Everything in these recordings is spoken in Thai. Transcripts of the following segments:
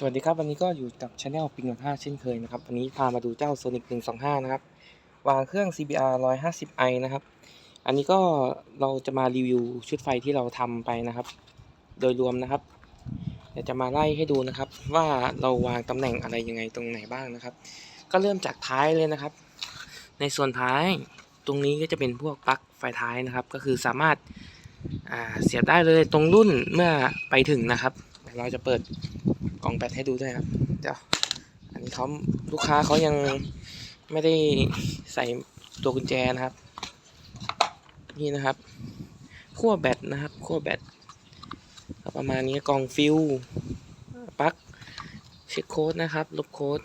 สวัสดีครับ วันนี้ก็อยู่กับช anel ปิงกับ5เช่นเคยนะครับ วันนี้พามาดูเจ้า Sonic 125 นะครับ วางเครื่อง CBR 150i นะครับ อันนี้ก็เราจะมารีวิวชุดไฟที่เราทำไปนะครับ โดยรวมนะครับ เดี๋ยวจะมาไล่ให้ดูนะครับ ว่าเราวางตำแหน่งอะไรยังไงตรงไหนบ้างนะครับ ก็เริ่มจากท้ายเลยนะครับ ในส่วนท้ายตรงนี้ก็จะเป็นพวกปลั๊กไฟท้ายนะครับ ก็คือสามารถาเสียบได้เลยตรงรุ่นเมื่อไปถึงนะครับ เราจะเปิดกล่องแบตให้ดูด้วยครับ เดี๋ยว อันนี้เขาลูกค้าเขายังไม่ได้ใส่ตัวกุญแจนะครับ นี่นะครับขั้วแบตนะครับขั้วแบตประมาณนี้กล่องฟิวปลั๊กเช็คโค้ดนะครับ ลบโค้ด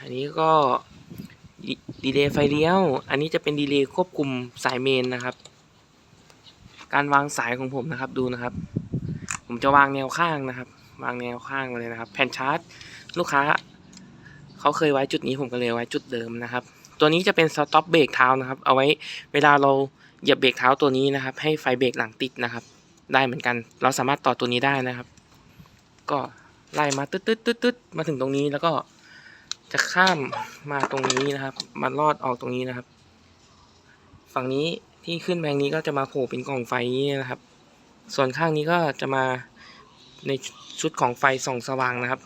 อันนี้ก็ดีดีเลย์ไฟเลี้ยว อันนี้จะเป็นดีเลย์ควบคุมสายเมนนะครับ การวางสายของผมนะครับดูนะครับ ผมจะวางแนวข้างนะครับ วางแนวข้างมาเลยนะครับ แผ่นชาร์จลูกค้าเขาเคยไว้จุดนี้ผมก็เลยไว้จุดเดิมนะครับ ตัวนี้จะเป็นสต็อปเบรกเท้านะครับ เอาไว้เวลาเราเหยียบเบรกเท้าตัวนี้นะครับ ให้ไฟเบรกหลังติดนะครับ ได้เหมือนกัน เราสามารถต่อตัวนี้ได้นะครับ ก็ไล่มาตึ๊ดตึ๊ดตึ๊ดตึ๊ดมาถึงตรงนี้แล้วก็จะข้ามมาตรงนี้นะครับ มาลอดออกตรงนี้นะครับ ฝั่งนี้ที่ขึ้นแบงนี้ก็จะมาโผล่เป็นกล่องไฟนี้นะครับ ส่วนข้างนี้ก็จะมาใน ชุดของไฟส่องสว่างนะครับ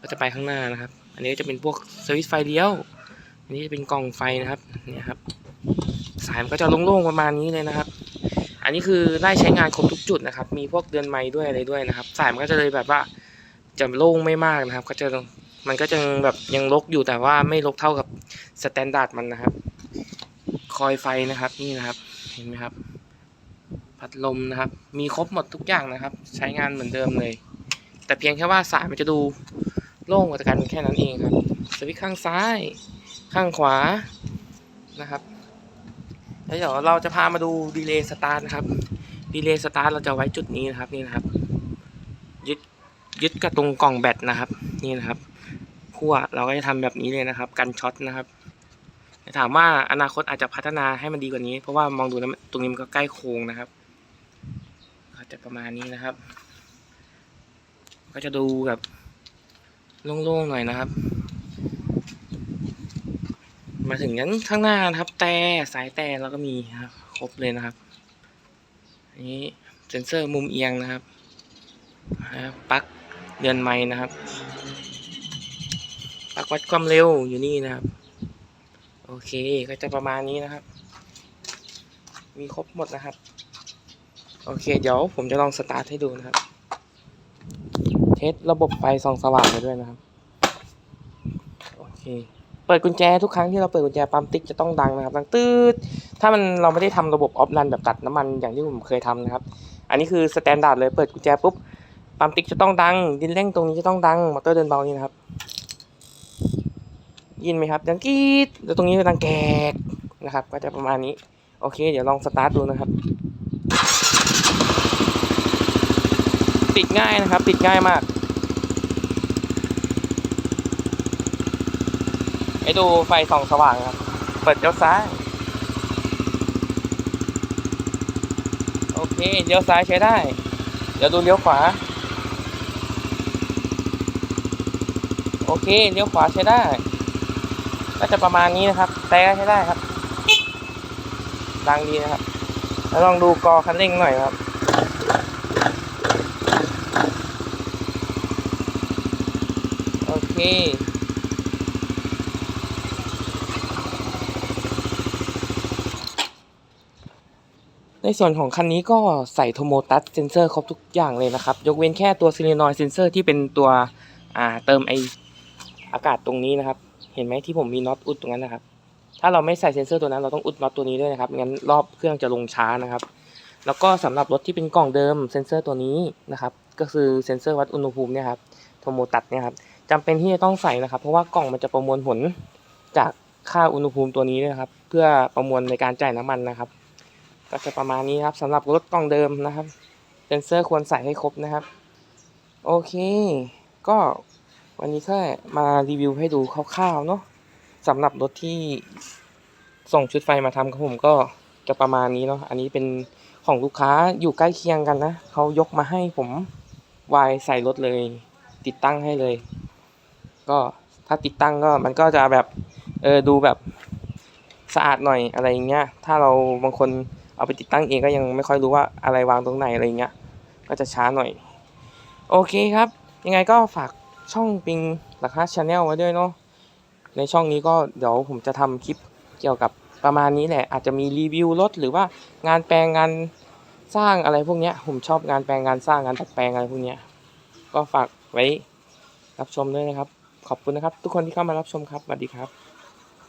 ก็จะไปข้างหน้านะครับ อันนี้จะเป็นพวกสวิตช์ไฟเลี้ยว อันนี้จะเป็นกล่องไฟนะครับเนี่ยครับ สายมันก็จะโล่งๆประมาณนี้เลยนะครับ อันนี้คือไล่ใช้งานครบทุกจุดนะครับ มีพวกเดือนไม้ด้วยอะไรด้วยนะครับ สายมันก็จะเลยแบบว่าจะโล่งไม่มากนะครับ ก็จะมันก็จะแบบยังลกอยู่แต่ว่าไม่ลกเท่ากับสแตนดาร์ดมันนะครับ คอยไฟนะครับนี่นะครับ เห็นไหมครับ พัดลมนะครับ มีครบหมดทุกอย่างนะครับ ใช้งานเหมือนเดิมเลย แต่เพียงแค่ว่าสายมันจะดูโล่งกว่ากันแค่นั้นเองครับสวิตช์ข้างซ้ายข้างขวานะครับ แล้วเดี๋ยวเราจะพามาดูดีเลย์สตาร์ทนะครับดีเลย์สตาร์ทเราจะไว้จุดนี้นะครับนี่นะครับ ยึดยึดกับตรงกล่องแบตนะครับ นี่นะครับขั้วเราก็จะทำแบบนี้เลยนะครับ กันช็อตนะครับถามว่าอนาคตอาจจะพัฒนาให้มันดีกว่านี้ เพราะว่ามองดูแล้วตรงนี้มันก็ใกล้โค้งนะครับก็จะประมาณนี้นะครับ ก็จะดูแบบโล่งๆหน่อยนะครับ มาถึงยันข้างหน้านะครับ แต่สายแต่เราก็มีครับครบเลยนะครับอันนี้เซ็นเซอร์มุมเอียงนะครับนะครับปลั๊กเดือนไม้นะครับปลั๊กวัดความเร็วอยู่นี่นะครับ โอเคก็จะประมาณนี้นะครับ มีครบหมดนะครับ โอเค เดี๋ยวผมจะลองสตาร์ทให้ดูนะครับ เทสระบบไฟส่องสว่างไปด้วยนะครับ โอเค เปิดกุญแจทุกครั้งที่เราเปิดกุญแจปั๊มติ๊กจะต้องดังนะครับดังตืดถ้ามันเราไม่ได้ทำระบบออฟรันแบบตัดน้ำมันอย่างที่ผมเคยทำนะครับ อันนี้คือสแตนดาร์ดเลยเปิดกุญแจปุ๊บปั๊มติ๊กจะต้องดัง ดินเร่งตรงนี้จะต้องดังมอเตอร์เดินเบานี่นะครับ ยินไหมครับ ดังกีดแล้วตรงนี้จะดังแกกนะครับ ก็จะประมาณนี้ โอเค เดี๋ยวลองสตาร์ทดูนะครับ ติดง่ายนะครับ ติดง่ายมากไปดูไฟส่องสว่างครับ เปิดเลี้ยวซ้าย โอเคเลี้ยวซ้ายใช้ได้ เดี๋ยวดูเลี้ยวขวา โอเคเลี้ยวขวาใช้ได้ ก็จะประมาณนี้นะครับ แต่ใช้ได้ครับดังดีนะครับ แล้วลองดูกอคันเร่งหน่อยครับ โอเค ในส่วนของคันนี้ก็ใส่โทโมตัสเซนเซอร์ครบทุกอย่างเลยนะครับ ยกเว้นแค่ตัวซีเนนอยเซนเซอร์ที่เป็นตัวเติมไออากาศตรงนี้นะครับ เห็นไหมที่ผมมีน็อตอุดตรงนั้นนะครับ ถ้าเราไม่ใส่เซนเซอร์ตัวนั้นเราต้องอุดน็อตตัวนี้ด้วยนะครับงั้นรอบเครื่องจะลงช้านะครับ แล้วก็สำหรับรถที่เป็นกล่องเดิมเซนเซอร์ตัวนี้นะครับ ก็คือเซนเซอร์วัดอุณหภูมิเนี่ยครับโทโมตัสเนี่ยครับ จำเป็นที่จะต้องใส่นะครับ เพราะว่ากล่องมันจะประมวลผลจากค่าอุณหภูมิตัวนี้นะครับ เพื่อประมวลในการจ่ายน้ำมันนะครับ ก็จะประมาณนี้ครับสำหรับรถกล่องเดิมนะครับเซนเซอร์ควรใส่ให้ครบนะครับ โอเค ก็วันนี้แค่มารีวิวให้ดูคร่าวๆเนาะสำหรับรถที่ส่งชุดไฟมาทำกับผมก็จะประมาณนี้เนาะอันนี้เป็นของลูกค้าอยู่ใกล้เคียงกันนะเขายกมาให้ผมวายใส่รถเลย ติดตั้งให้เลย ก็ถ้าติดตั้งก็มันก็จะแบบเออดูแบบสะอาดหน่อยอะไรอย่างเงี้ย ถ้าเราบางคนเอาไปติดตั้งเองก็ยังไม่ค่อยรู้ว่าอะไรวางตรงไหนอะไรเงี้ย ก็จะช้าหน่อย โอเคครับ ยังไงก็ฝากช่องปิงหลักห้าชาแนลไว้ด้วยเนาะ ในช่องนี้ก็เดี๋ยวผมจะทำคลิปเกี่ยวกับประมาณนี้แหละ อาจจะมีรีวิวรถหรือว่างานแปลงงานสร้างอะไรพวกเนี้ย ผมชอบงานแปลงงานสร้างงานตัดแปลงอะไรพวกเนี้ย ก็ฝากไว้รับชมด้วยนะครับ ขอบคุณนะครับ ทุกคนที่เข้ามารับชมครับสวัสดีครับ